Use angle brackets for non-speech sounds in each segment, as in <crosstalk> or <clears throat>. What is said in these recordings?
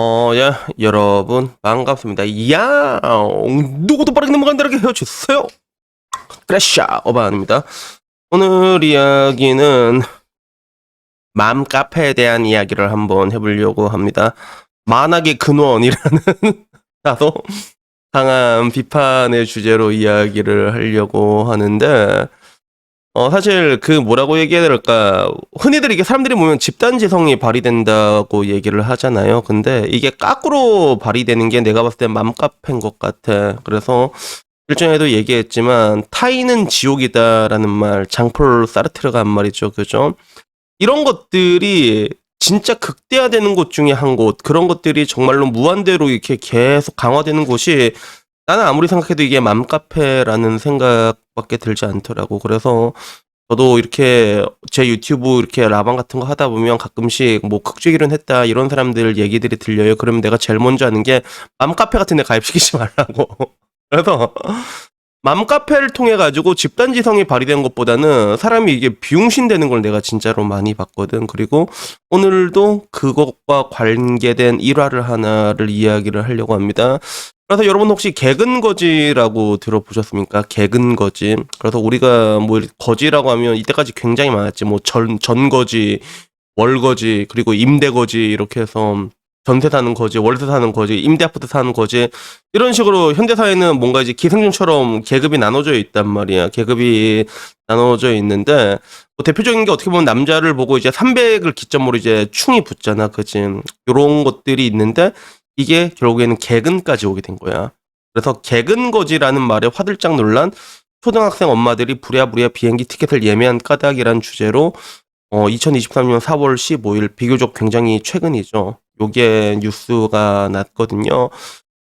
어, 예, 여러분, 반갑습니다. 야, 누구도 빠르게 넘어간다라게 헤어주세요. 크래샤, 어바입니다. 오늘 이야기는 맘 카페에 대한 이야기를 한번 해보려고 합니다. 만악의 근원이라는 <laughs> 나도 강한 비판의 주제로 이야기를 하려고 하는데, 어, 사실 그 뭐라고 얘기해야 될까. 흔히들 이게 사람들이 보면 집단지성이 발휘된다고 얘기를 하잖아요. 근데 이게 까꾸로 발휘되는 게 내가 봤을 때 맘카페인 것 같아. 그래서 일전에도 얘기했지만 타인은 지옥이다라는 말 장폴 사르트르가 한 말이죠. 그죠? 이런 것들이 진짜 극대화되는 곳 중에 한 곳, 그런 것들이 정말로 무한대로 이렇게 계속 강화되는 곳이 나는 아무리 생각해도 이게 맘카페라는 생각 밖에 들지 않더라고. 그래서 저도 이렇게 제 유튜브 이렇게 라방 같은 거 하다 보면 가끔씩 뭐 극주기론 했다 이런 사람들 얘기들이 들려요. 그러면 내가 제일 먼저 하는 게 맘카페 같은 데 가입시키지 말라고. <laughs> 그래서 맘카페를 통해 가지고 집단 지성이 발휘된 것보다는 사람이 이게 비용신 되는 걸 내가 진짜로 많이 봤거든. 그리고 오늘도 그것과 관계된 일화를 하나를 이야기를 하려고 합니다. 그래서 여러분 혹시 개근 거지라고 들어보셨습니까? 개근 거지. 그래서 우리가 뭐 거지라고 하면 이때까지 굉장히 많았지. 뭐 전, 전거지, 월거지, 그리고 임대거지 이렇게 해서 전세 사는 거지, 월세 사는 거지, 임대 아파트 사는 거지 이런 식으로 현대 사회는 뭔가 이제 기생충처럼 계급이 나눠져 있단 말이야. 계급이 나눠져 있는데 뭐 대표적인 게 어떻게 보면 남자를 보고 이제 300을 기점으로 이제 충이 붙잖아, 그지? 요런 것들이 있는데 이게 결국에는 개근까지 오게 된 거야. 그래서 개근거지라는 말에 화들짝 놀란 초등학생 엄마들이 부랴부랴 비행기 티켓을 예매한 까닭이란 주제로 어 2023년 4월 15일 비교적 굉장히 최근이죠. 요게 뉴스가 났거든요.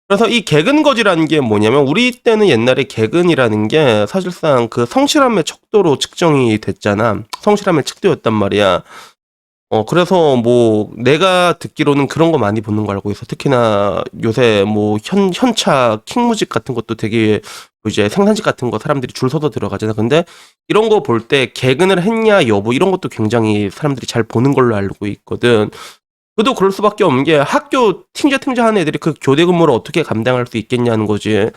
그래서 이 개근거지라는 게 뭐냐면 우리 때는 옛날에 개근이라는 게 사실상 그 성실함의 척도로 측정이 됐잖아. 성실함의 척도였단 말이야. 어, 그래서 뭐, 내가 듣기로는 그런 거 많이 보는 거 알고 있어. 특히나 요새 뭐, 현, 현차 킹무직 같은 것도 되게 뭐 이제 생산직 같은 거 사람들이 줄 서서 들어가잖아. 근데 이런 거 볼 때 개근을 했냐, 여부, 이런 것도 굉장히 사람들이 잘 보는 걸로 알고 있거든. 그도 그럴 수밖에 없는 게 학교 팀제 팀제 하는 애들이 그 교대 근무를 어떻게 감당할 수 있겠냐는 거지.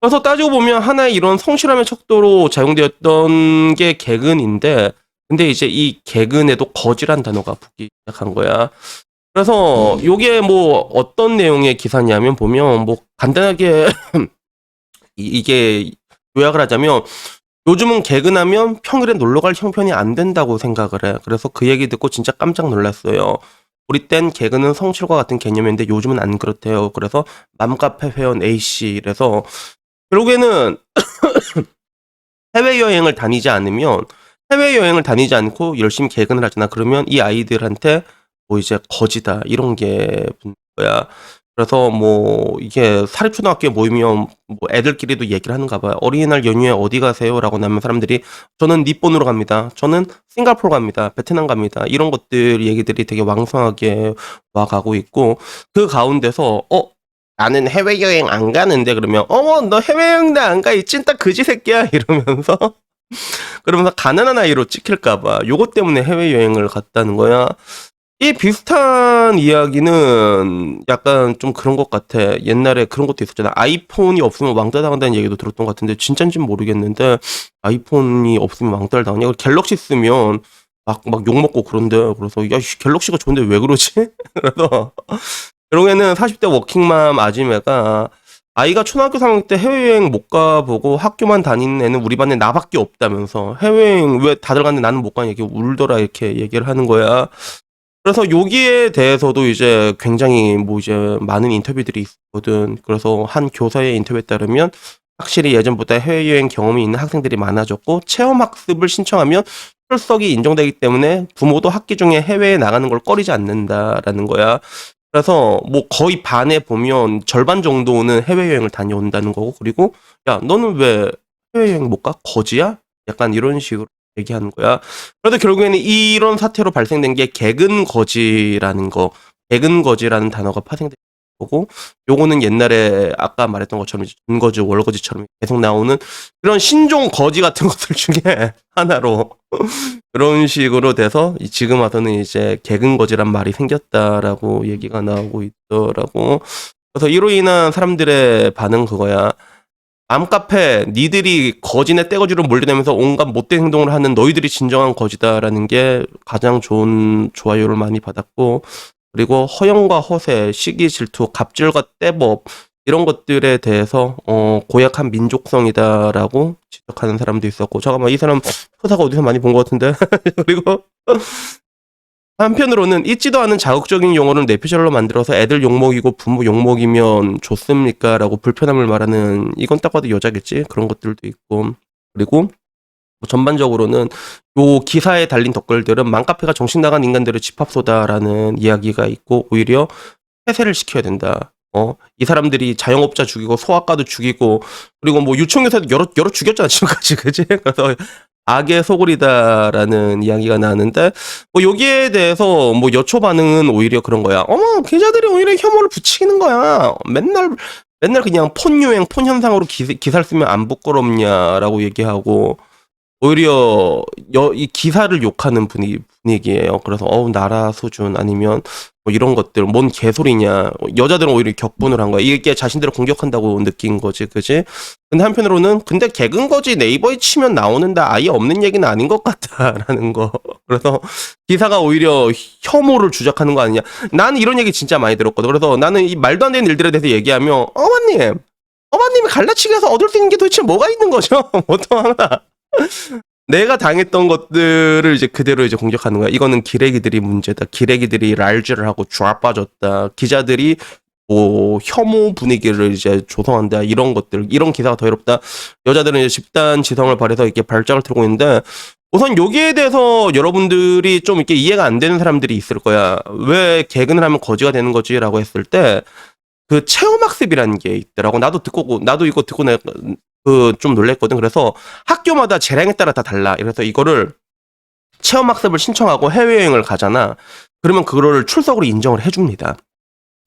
그래서 따지고 보면 하나의 이런 성실함의 척도로 작용되었던 게 개근인데, 근데 이제 이 개근에도 거지란 단어가 붙기 시작한 거야. 그래서 요게 뭐 어떤 내용의 기사냐면 보면 뭐 간단하게 <clears throat> 이- 이게 요약을 하자면 요즘은 개근하면 평일에 놀러 갈 형편이 안 된다고 생각을 해. 그래서 그 얘기 듣고 진짜 깜짝 놀랐어요. 우리 땐 개근은 성실과 같은 개념인데 요즘은 안 그렇대요. 그래서 맘카페 회원 A씨 이래서 결국에는 <clears throat> 해외여행을 다니지 않으면 해외여행을 다니지 않고 열심히 개근을 하잖아. 그러면 이 아이들한테 뭐 이제 거지다 이런 게 거야. 그래서 뭐 이게 사립초등학교에 모이면 뭐 애들끼리도 얘기를 하는가 봐요. 어린이날 연휴에 어디 가세요?라고 나면 사람들이 저는 니폰으로 갑니다. 저는 싱가포르 갑니다. 베트남 갑니다. 이런 것들 얘기들이 되게 왕성하게 와가고 있고 그 가운데서 어 나는 해외여행 안 가는데 그러면 어머 너 해외여행도 안 가 이 찐따 그지 새끼야 이러면서 그러면서 가난한 아이로 찍힐까봐 요것 때문에 해외여행을 갔다는 거야. 이 비슷한 이야기는 약간 좀 그런 것 같아. 옛날에 그런 것도 있었잖아. 아이폰이 없으면 왕따 당한다는 얘기도 들었던 것 같은데 진짜인지는 모르겠는데 아이폰이 없으면 왕따를 당하냐? 갤럭시 쓰면 막 막 욕 먹고 그런데 그래서 야 씨, 갤럭시가 좋은데 왜 그러지? <laughs> 그래서 결국에는 40대 워킹맘 아지매가 아이가 초등학교 3학년 때 해외여행 못 가보고 학교만 다니는 애는 우리 반에 나밖에 없다면서 해외여행 왜 다들 갔는데 나는 못 가냐 이렇게 울더라 이렇게 얘기를 하는 거야. 그래서 여기에 대해서도 이제 굉장히 뭐 이제 많은 인터뷰들이 있거든. 그래서 한 교사의 인터뷰에 따르면 확실히 예전보다 해외여행 경험이 있는 학생들이 많아졌고 체험학습을 신청하면 출석이 인정되기 때문에 부모도 학기 중에 해외에 나가는 걸 꺼리지 않는다라는 거야. 그래서 뭐 거의 반에 보면 절반 정도는 해외여행을 다녀온다는 거고 그리고 야 너는 왜 해외여행 못 가? 거지야? 약간 이런 식으로 얘기하는 거야. 그래도 결국에는 이런 사태로 발생된 게 개근 거지라는 거, 개근 거지라는 단어가 파생된 거고, 요거는 옛날에 아까 말했던 것처럼 준거지, 월거지처럼 계속 나오는 그런 신종 거지 같은 <laughs> 것들 중에 하나로 그런 식으로 돼서 이- 지금 와서는 이제 개근거지란 말이 생겼다라고 얘기가 나오고 있더라고. 그래서 이로 인한 사람들의 반응 그거야. 맘카페 니들이 거진의 떼거지로 몰려다니면서 온갖 못된 행동을 하는 너희들이 진정한 거지다라는 게 가장 좋은 좋아요를 많이 받았고 그리고 허영과 허세, 시기 질투, 갑질과 떼법 이런 것들에 대해서 어 고약한 민족성이다라고 지적하는 사람도 있었고 잠깐만 이 사람 프사가 어디서 많이 본 것 같은데 <laughs> 그리고 <laughs> 한편으로는 잊지도 않은 자극적인 용어를 뇌피셜로 만들어서 애들 욕먹이고 부모 욕먹이면 좋습니까? 라고 불편함을 말하는 이건 딱 봐도 여자겠지 그런 것들도 있고 그리고 뭐 전반적으로는 요 기사에 달린 댓글들은 맘카페가 정신 나간 인간들의 집합소다라는 이야기가 있고 오히려 폐쇄를 시켜야 된다. 어, 이 사람들이 자영업자 죽이고 소아과도 죽이고 그리고 뭐 유통교사도 여러 여러 죽였잖아 <laughs> 지금까지 그지? 그래서 악의 소굴이다라는 이야기가 나는데 뭐 여기에 대해서 뭐 여초 반응은 오히려 그런 거야. 어머 기자들이 오히려 혐오를 부추기는 거야. 맨날 맨날 그냥 폰 유행 폰 현상으로 기, 기사를 쓰면 안 부끄럽냐라고 얘기하고 오히려 여, 이 기사를 욕하는 분위, 분위기예요. 그래서 어우 나라 수준 아니면 뭐 이런 것들 뭔 개소리냐. 여자들은 오히려 격분을 한 거야. 이게 자신들을 공격한다고 느낀 거지 그지? 근데 한편으로는 근데 개근 거지. 네이버에 치면 나오는데 아예 없는 얘기는 아닌 것 같다라는 거. <laughs> 그래서 기사가 오히려 혐오를 주작하는 거 아니냐. 나는 이런 얘기 진짜 많이 들었거든. 그래서 나는 이 말도 안 되는 일들에 대해서 얘기하면 어머님! 어머님이 갈라치기에서 얻을 수 있는 게 도대체 뭐가 있는 거죠? <laughs> 보통 하나 내가 당했던 것들을 이제 그대로 이제 공격하는 거야. 이거는 기레기들이 문제다. 기레기들이 랄즈를 하고 좌빠졌다. 기자들이 뭐 혐오 분위기를 이제 조성한다. 이런 것들, 이런 기사가 더 어렵다. 여자들은 이제 집단 지성을 발휘해서 이렇게 발작을 틀고 있는데 우선 여기에 대해서 여러분들이 좀 이렇게 이해가 안 되는 사람들이 있을 거야. 왜 개근을 하면 거지가 되는 거지라고 했을 때 그 체험학습이라는 게 있더라고. 나도 듣고 나도 이거 듣고 내가 그좀 놀랬거든. 그래서 학교마다 재량에 따라 다 달라. 그래서 이거를 체험학습을 신청하고 해외여행을 가잖아. 그러면 그거를 출석으로 인정을 해줍니다.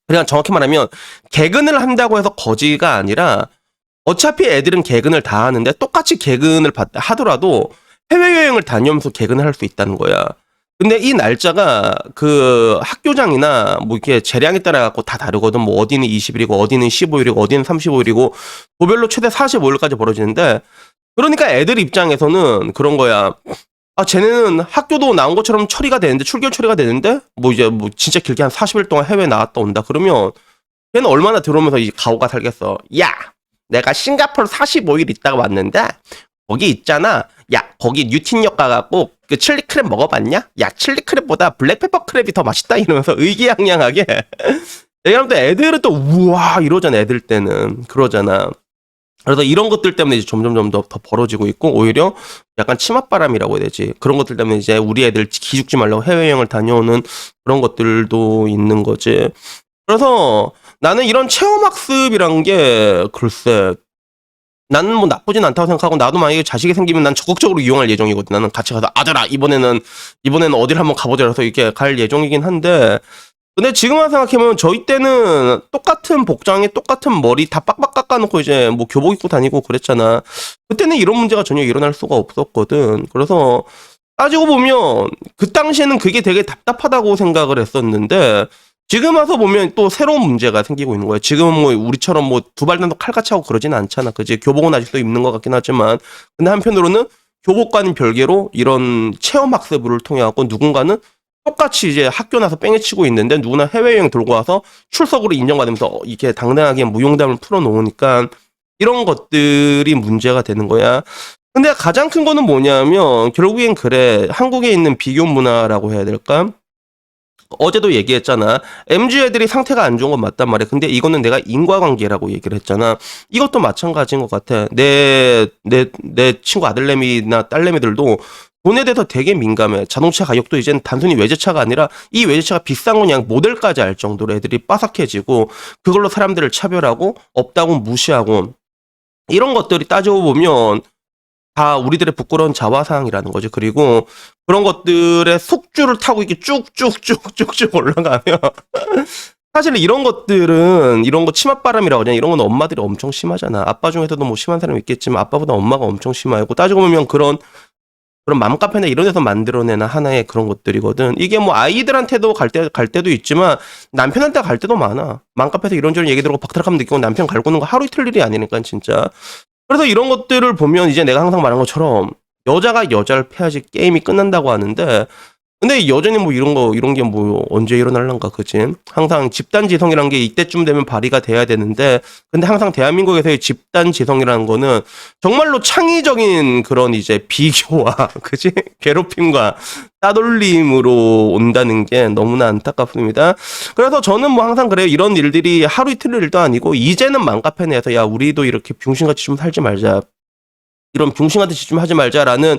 그러니까 정확히 말하면 개근을 한다고 해서 거지가 아니라 어차피 애들은 개근을 다 하는데 똑같이 개근을 받, 하더라도 해외여행을 다니면서 개근을 할 수 있다는 거야. 근데 이 날짜가 그 학교장이나 뭐 이렇게 재량에 따라 갖고 다 다르거든. 뭐 어디는 20일이고 어디는 15일이고 어디는 35일이고 도별로 최대 45일까지 벌어지는데 그러니까 애들 입장에서는 그런 거야. 아, 쟤네는 학교도 나온 것처럼 처리가 되는데, 출결 처리가 되는데, 뭐 이제 뭐 진짜 길게 한 40일 동안 해외 나갔다 온다. 그러면 걔는 얼마나 들어오면서 이 가오가 살겠어. 야! 내가 싱가포르 45일 있다가 왔는데, 거기 있잖아. 야, 거기 뉴틴역 가갖고 그 칠리 크랩 먹어봤냐? 야, 칠리 크랩보다 블랙페퍼 크랩이 더 맛있다. 이러면서 의기양양하게. <laughs> 또 애들은 또 우와 이러잖아. 애들 때는. 그러잖아. 그래서 이런 것들 때문에 이제 점점점 더, 더 벌어지고 있고 오히려 약간 치맛바람이라고 해야 되지 그런 것들 때문에 이제 우리 애들 기죽지 말라고 해외여행을 다녀오는 그런 것들도 있는 거지 그래서 나는 이런 체험학습이란 게 글쎄 나는 뭐 나쁘진 않다고 생각하고 나도 만약에 자식이 생기면 난 적극적으로 이용할 예정이거든 나는 같이 가서 아들아 이번에는 이번에는 어딜 한번 가보자 해서 이렇게 갈 예정이긴 한데 근데 지금만 생각해보면 저희 때는 똑같은 복장에 똑같은 머리 다 빡빡 깎아놓고 이제 뭐 교복 입고 다니고 그랬잖아. 그때는 이런 문제가 전혀 일어날 수가 없었거든. 그래서 따지고 보면 그 당시에는 그게 되게 답답하다고 생각을 했었는데 지금 와서 보면 또 새로운 문제가 생기고 있는 거예요. 지금은 뭐 우리처럼 뭐 두발 단도 칼같이 하고 그러진 않잖아. 그지? 교복은 아직도 입는 것 같긴 하지만 근데 한편으로는 교복과는 별개로 이런 체험 학습을 통해 갖고 누군가는 똑같이 이제 학교 나서 뺑에 치고 있는데 누구나 해외여행 돌고 와서 출석으로 인정받으면서 이렇게 당당하게 무용담을 풀어놓으니까 이런 것들이 문제가 되는 거야. 근데 가장 큰 거는 뭐냐면 결국엔 그래 한국에 있는 비교 문화라고 해야 될까? 어제도 얘기했잖아. MG 애들이 상태가 안 좋은 건 맞단 말이야. 근데 이거는 내가 인과관계라고 얘기를 했잖아. 이것도 마찬가지인 것 같아. 내, 내, 내 친구 아들내미나 딸내미들도 돈에 대해서 되게 민감해. 자동차 가격도 이제는 단순히 외제차가 아니라 이 외제차가 비싼 건 그냥 모델까지 알 정도로 애들이 빠삭해지고 그걸로 사람들을 차별하고 없다고 무시하고 이런 것들이 따져보면 다 우리들의 부끄러운 자화상이라는 거지. 그리고 그런 것들의 속줄을 타고 이렇게 쭉쭉쭉쭉쭉 올라가면 <laughs> 사실 이런 것들은 이런 거 치맛바람이라고 하잖아. 이런 건 엄마들이 엄청 심하잖아. 아빠 중에서도 뭐 심한 사람이 있겠지만 아빠보다 엄마가 엄청 심하고 따지고 보면 그런 그런 맘카페나 이런 데서 만들어내는 하나의 그런 것들이거든. 이게 뭐 아이들한테도 갈 때, 갈 때도 있지만 남편한테 갈 때도 많아. 맘카페에서 이런저런 얘기 들고 박탈감도 느끼고 남편 갈구는 거 하루 이틀 일이 아니니까 진짜. 그래서 이런 것들을 보면 이제 내가 항상 말한 것처럼 여자가 여자를 패야지 게임이 끝난다고 하는데 근데 여전히 뭐 이런 거 이런 게 뭐 언제 일어날란가 그지? 항상 집단 지성이란 게 이때쯤 되면 발휘가 돼야 되는데 근데 항상 대한민국에서의 집단 지성이라는 거는 정말로 창의적인 그런 이제 비교와 <laughs> 그지? 괴롭힘과 따돌림으로 온다는 게 너무나 안타깝습니다. 그래서 저는 뭐 항상 그래요. 이런 일들이 하루 이틀 일도 아니고 이제는 내에서 야 우리도 이렇게 병신같이 좀 살지 말자. 이런 병신같이 좀 하지 말자라는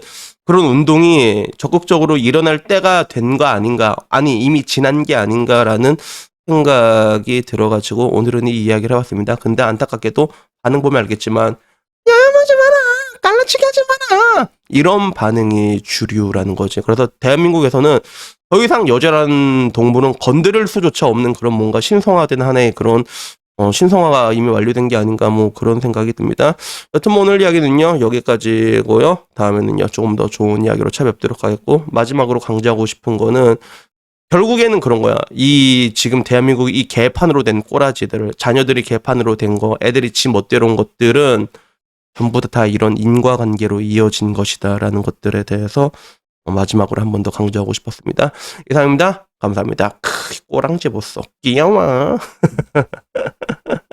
그런 운동이 적극적으로 일어날 때가 된 거 아닌가 아니 이미 지난 게 아닌가라는 생각이 들어가지고 오늘은 이 이야기를 해봤습니다. 근데 안타깝게도 반응 보면 알겠지만 야하지 마라 갈라치기 하지 마라 이런 반응이 주류라는 거지. 그래서 대한민국에서는 더 이상 여자라는 동물은 건드릴 수조차 없는 그런 뭔가 신성화된 하나의 그런 어, 신성화가 이미 완료된 게 아닌가 뭐 그런 생각이 듭니다. 여튼 뭐 오늘 이야기는요 여기까지고요. 다음에는요 조금 더 좋은 이야기로 찾아뵙도록 하겠고 마지막으로 강조하고 싶은 거는 결국에는 그런 거야. 이 지금 대한민국 이 개판으로 된 꼬라지들 자녀들이 개판으로 된 거 애들이 지 멋대로 온 것들은 전부 다 이런 인과관계로 이어진 것이다라는 것들에 대해서 어, 마지막으로 한 번 더 강조하고 싶었습니다. 이상입니다. 감사합니다. 크, 꼬랑지 못써 귀여워. <laughs>